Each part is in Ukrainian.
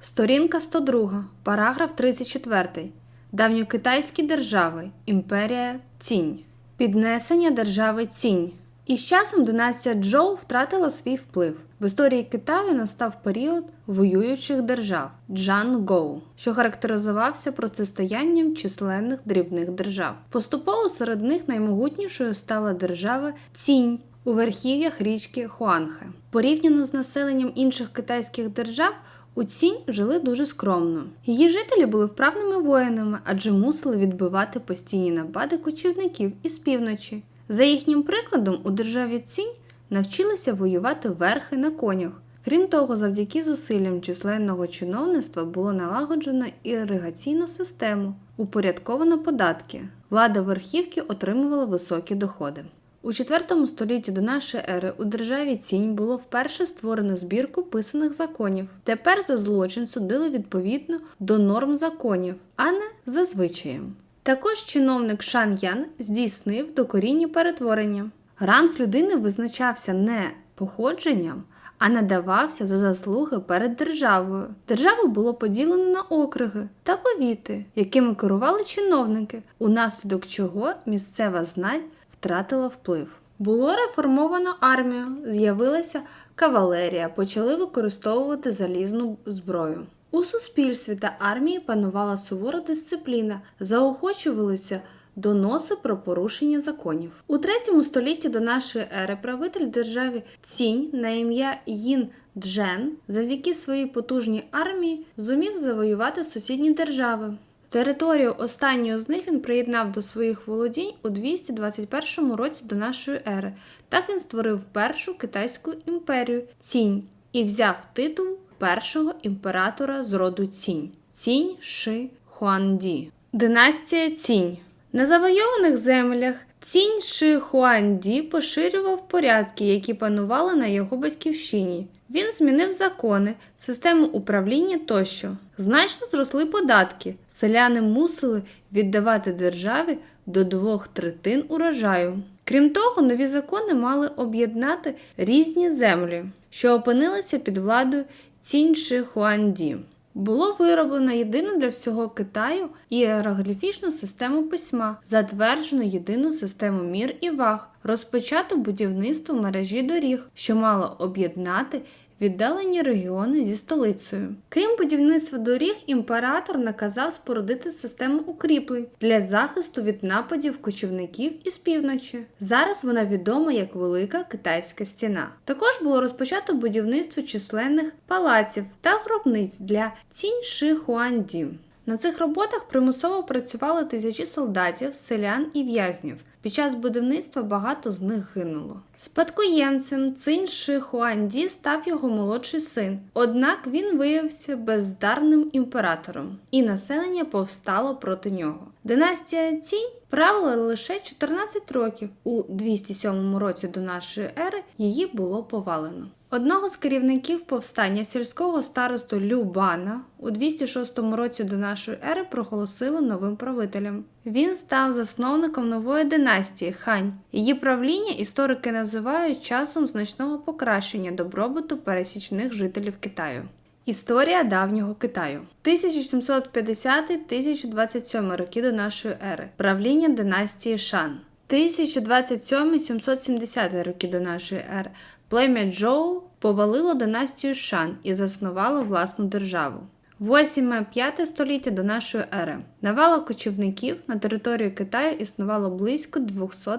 Сторінка 102, параграф 34. Давньокитайські держави. Імперія Цінь. Піднесення держави Цінь. Із часом династія Джоу втратила свій вплив. В історії Китаю настав період воюючих держав Джан Гоу, що характеризувався протистоянням численних дрібних держав. Поступово серед них наймогутнішою стала держава Цінь у верхів'ях річки Хуанхе. Порівняно з населенням інших китайських держав, у Цінь жили дуже скромно. Її жителі були вправними воїнами, адже мусили відбивати постійні напади кочівників із півночі. За їхнім прикладом, у державі Цінь навчилися воювати верхи на конях. Крім того, завдяки зусиллям численного чиновництва було налагоджено іригаційну систему, упорядковано податки. Влада верхівки отримувала високі доходи. У IV столітті до нашої ери у державі Цінь було вперше створено збірку писаних законів. Тепер за злочин судили відповідно до норм законів, а не за звичаєм. Також чиновник Шан Ян здійснив докорінні перетворення. Ранг людини визначався не походженням, а надавався за заслуги перед державою. Державу було поділено на округи та повіти, якими керували чиновники, унаслідок чого місцева знать втратила вплив. Було реформовано армію, з'явилася кавалерія, почали використовувати залізну зброю. У суспільстві та армії панувала сувора дисципліна, заохочувалися доноси про порушення законів. У третьому столітті до нашої ери правитель держави Цінь на ім'я Їн Джен завдяки своїй потужній армії зумів завоювати сусідні держави. Територію останнього з них він приєднав до своїх володінь у 221 році до нашої ери. Так він створив першу китайську імперію Цінь і взяв титул першого імператора з роду Цінь Цінь Ши Хуанді. Династія Цінь. На завойованих землях Цінь Ши Хуанді поширював порядки, які панували на його батьківщині. Він змінив закони, систему управління тощо. Значно зросли податки. Селяни мусили віддавати державі до двох третин урожаю. Крім того, нові закони мали об'єднати різні землі, що опинилися під владою Цінь Ши Хуанді. Було вироблено єдину для всього Китаю іерогліфічну систему письма, затверджено єдину систему мір і ваг, розпочато будівництво мережі доріг, що мало об'єднати віддалені регіони зі столицею. Крім будівництва доріг, імператор наказав спорудити систему укріплень для захисту від нападів кочівників із півночі. Зараз вона відома як Велика Китайська стіна. Також було розпочато будівництво численних палаців та гробниць для Цінь Ши Хуанді. На цих роботах примусово працювали тисячі солдатів, селян і в'язнів. Під час будівництва багато з них гинуло. Спадкоємцем Цинь Ши Хуанді став його молодший син, однак він виявився бездарним імператором, і населення повстало проти нього. Династія Цінь правила лише 14 років. У 207 році до нашої ери її було повалено. Одного з керівників повстання сільського старосту Любана у 206 році до нашої ери проголосили новим правителем. Він став засновником нової династії Хань. Її правління історики називають часом значного покращення добробуту пересічних жителів Китаю. Історія давнього Китаю 1750-1027 роки до нашої ери. Правління династії Шан. 1027-770 роки до нашої ери. Плем'я Джоу повалило династію Шан і заснувало власну державу. 8-5 століття до нашої ери. Навала кочівників на території Китаю існувало близько 200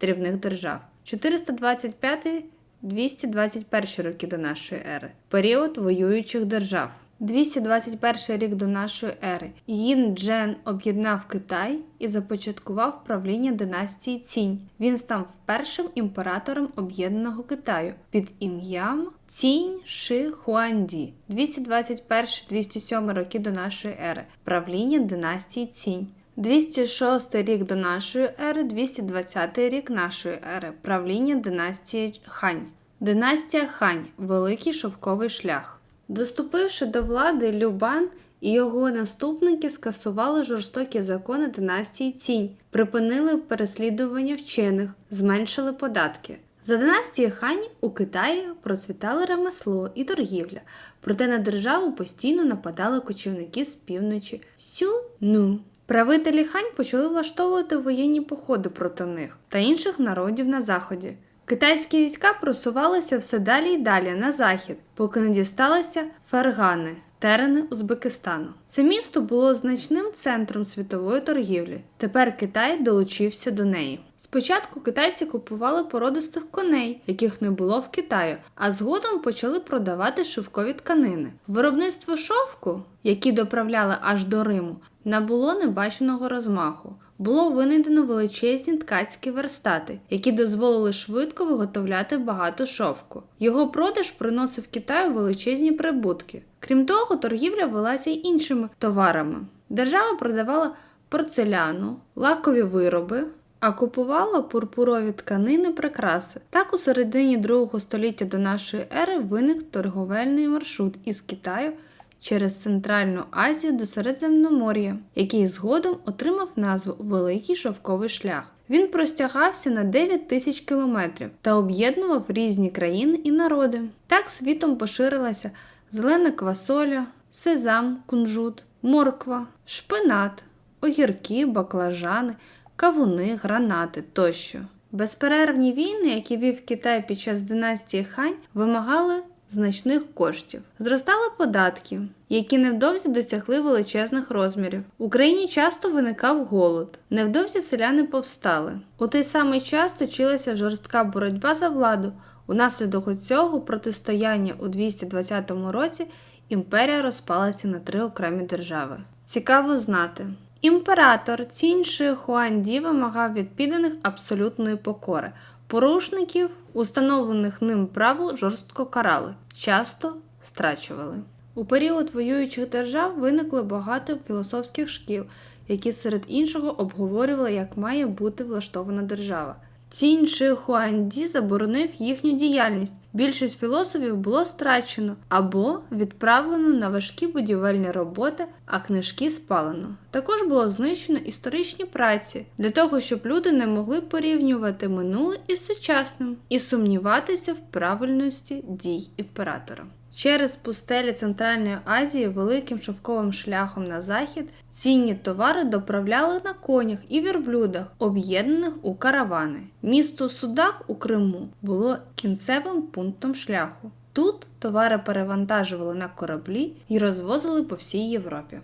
дрібних держав. 425-221 роки до нашої ери. Період воюючих держав. 221 рік до нашої ери Їн Джен об'єднав Китай і започаткував правління династії Цінь. Він став першим імператором об'єднаного Китаю під ім'ям Цінь Ши Хуанді. 221-207 роки до нашої ери. Правління династії Цінь. 206 рік до нашої ери, 220 рік нашої ери. Правління династії Хань. Династія Хань Великий шовковий шлях. Доступивши до влади, Любан і його наступники скасували жорстокі закони династії Цінь, припинили переслідування вчених, зменшили податки. За династії Хань у Китаї процвітали ремесло і торгівля, проте на державу постійно нападали кочівники з півночі Сю-Ну. Правителі Хань почали влаштовувати воєнні походи проти них та інших народів на заході. Китайські війська просувалися все далі й далі на захід, поки не дісталися Фергани, терени Узбекистану. Це місто було значним центром світової торгівлі. Тепер Китай долучився до неї. Спочатку китайці купували породистих коней, яких не було в Китаю, а згодом почали продавати шовкові тканини. Виробництво шовку, які доправляли аж до Риму, набуло небаченого розмаху. Було винайдено величезні ткацькі верстати, які дозволили швидко виготовляти багато шовку. Його продаж приносив Китаю величезні прибутки. Крім того, торгівля велася й іншими товарами. Держава продавала порцеляну, лакові вироби, а купувала пурпурові тканини прикраси. Так у середині другого століття до нашої ери виник торговельний маршрут із Китаю через Центральну Азію до Середземномор'я, який згодом отримав назву Великий шовковий шлях. Він простягався на 9 тисяч кілометрів та об'єднував різні країни і народи. Так світом поширилася зелена квасоля, сезам, кунжут, морква, шпинат, огірки, баклажани, кавуни, гранати тощо. Безперервні війни, які вів Китай під час династії Хань, вимагали значних коштів. Зростали податки, які невдовзі досягли величезних розмірів. В Україні часто виникав голод. Невдовзі селяни повстали. У той самий час точилася жорстка боротьба за владу. Унаслідок цього протистояння у 220 році імперія розпалася на три окремі держави. Цікаво знати. Імператор Цінь Ши Хуанді вимагав від підданих абсолютної покори. Порушників, установлених ним правил, жорстко карали, часто страчували. У період воюючих держав виникло багато філософських шкіл, які серед іншого обговорювали, як має бути влаштована держава. Цінь Ши Хуанді заборонив їхню діяльність. Більшість філософів було страчено або відправлено на важкі будівельні роботи, а книжки спалено. Також було знищено історичні праці для того, щоб люди не могли порівнювати минуле із сучасним і сумніватися в правильності дій імператора. Через пустелі Центральної Азії великим шовковим шляхом на захід цінні товари доправляли на конях і вірблюдах, об'єднаних у каравани. Місто Судак у Криму було кінцевим пунктом шляху. Тут товари перевантажували на кораблі і розвозили по всій Європі.